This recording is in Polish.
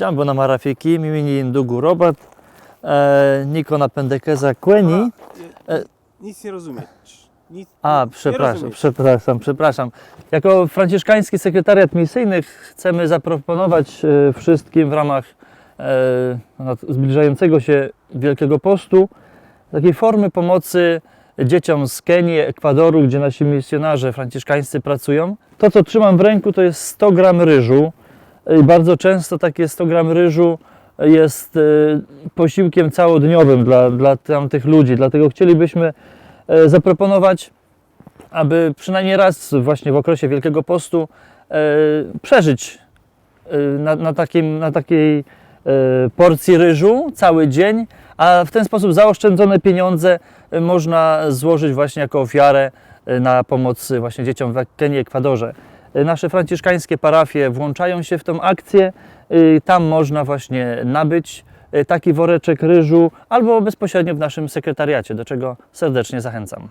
Jambo na marafiki, mimini ndugu robot, e, Niko na pendekeza kweni. E, Nic nie rozumieć. Nic, A, przepraszam, przepraszam, przepraszam. Jako franciszkański sekretariat misyjny chcemy zaproponować e, wszystkim w ramach e, zbliżającego się Wielkiego Postu takiej formy pomocy dzieciom z Kenii, Ekwadoru, gdzie nasi misjonarze franciszkańscy pracują. To, co trzymam w ręku, to jest 100 gram ryżu. I bardzo często takie 100 gram ryżu jest e, posiłkiem całodniowym dla, dla tamtych ludzi. Dlatego chcielibyśmy zaproponować, aby przynajmniej raz właśnie w okresie Wielkiego Postu przeżyć na, na, takim, na takiej porcji ryżu cały dzień, a w ten sposób zaoszczędzone pieniądze można złożyć właśnie jako ofiarę na pomoc właśnie dzieciom w Kenii Ekwadorze. Nasze franciszkańskie parafie włączają się w tą akcję. e, Tam można właśnie nabyć e, taki woreczek ryżu albo bezpośrednio w naszym sekretariacie, do czego serdecznie zachęcam.